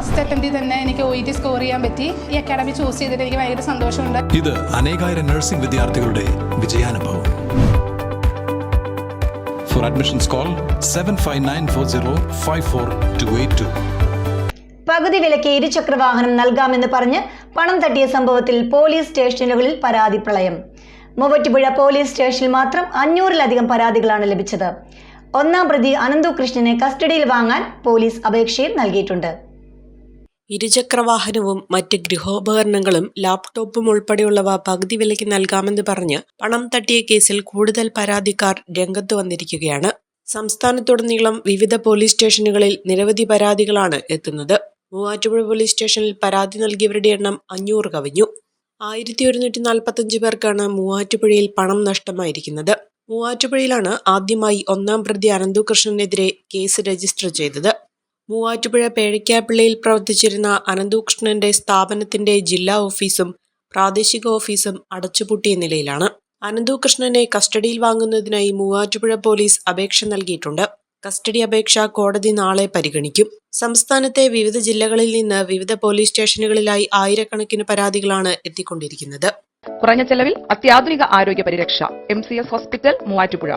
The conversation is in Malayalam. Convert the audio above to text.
ഫസ്റ്റ് അറ്റംപ്റ്റിൽ തന്നെ എനിക്ക് ഒ ഇ ടി സ്കോർ ചെയ്യാൻ പറ്റി. ഈ അക്കാഡമി ചൂസ് ചെയ്തിട്ട് എനിക്ക് ഭയങ്കര സന്തോഷമുണ്ട്. ഇത് അനേകായിരം നഴ്സിംഗ് വിദ്യാർത്ഥികളുടെ വിജയാനുഭവം. For admissions call seven five nine four zero five four two eight two പകുതി വിലയ്ക്ക് ഇരുചക്രവാഹനം നൽകാമെന്ന് പറഞ്ഞ് പണം തട്ടിയ സംഭവത്തിൽ പോലീസ് സ്റ്റേഷനുകളിൽ പരാതി പ്രളയം. മൂവറ്റുപുഴ പോലീസ് സ്റ്റേഷനിൽ മാത്രം അഞ്ഞൂറിലധികം പരാതികളാണ് ലഭിച്ചത്. ഒന്നാം പ്രതി അനന്തു കൃഷ്ണനെ കസ്റ്റഡിയിൽ വാങ്ങാൻ പോലീസ് അപേക്ഷയും നൽകിയിട്ടുണ്ട്. ഇരുചക്രവാഹനവും മറ്റ് ഗൃഹോപകരണങ്ങളും ലാപ്ടോപ്പും ഉൾപ്പെടെയുള്ളവ പകുതി വിലയ്ക്ക് നൽകാമെന്ന് പറഞ്ഞ് പണം തട്ടിയ കേസിൽ കൂടുതൽ പരാതിക്കാർ രംഗത്ത് വന്നിരിക്കുകയാണ്. സംസ്ഥാനത്തുടനീളം വിവിധ പോലീസ് സ്റ്റേഷനുകളിൽ നിരവധി പരാതികളാണ് എത്തുന്നത്. മൂവാറ്റുപുഴ പോലീസ് സ്റ്റേഷനിൽ പരാതി നൽകിയവരുടെ എണ്ണം അഞ്ഞൂറ് കവിഞ്ഞു. ആയിരത്തി ഒരുന്നൂറ്റി നാൽപ്പത്തഞ്ച് പേർക്കാണ് മൂവാറ്റുപുഴയിൽ പണം നഷ്ടമായിരിക്കുന്നത്. മൂവാറ്റുപുഴയിലാണ് ആദ്യമായി ഒന്നാം പ്രതി അനന്തുകൃഷ്ണനെതിരെ കേസ് രജിസ്റ്റർ ചെയ്തത്. മൂവാറ്റുപുഴ പേഴിക്കാപ്പിള്ളയിൽ പ്രവർത്തിച്ചിരുന്ന അനന്തകൃഷ്ണന്റെ സ്ഥാപനത്തിന്റെ ജില്ലാ ഓഫീസും പ്രാദേശിക ഓഫീസും അടച്ചുപൂട്ടിയ നിലയിലാണ്. അനന്തൂകൃഷ്ണനെ കസ്റ്റഡിയിൽ വാങ്ങുന്നതിനായി മൂവാറ്റുപുഴ പോലീസ് അപേക്ഷ നൽകിയിട്ടുണ്ട്. കസ്റ്റഡി അപേക്ഷ കോടതി നാളെ പരിഗണിക്കും. സംസ്ഥാനത്തെ വിവിധ ജില്ലകളിൽ നിന്ന് വിവിധ പോലീസ് സ്റ്റേഷനുകളിലായി ആയിരക്കണക്കിന് പരാതികളാണ് എത്തിക്കൊണ്ടിരിക്കുന്നത്. കുറഞ്ഞ ചെലവിൽ അത്യാധുനിക ആരോഗ്യ പരിരക്ഷ എം ഹോസ്പിറ്റൽ മൂവാറ്റുപുഴ.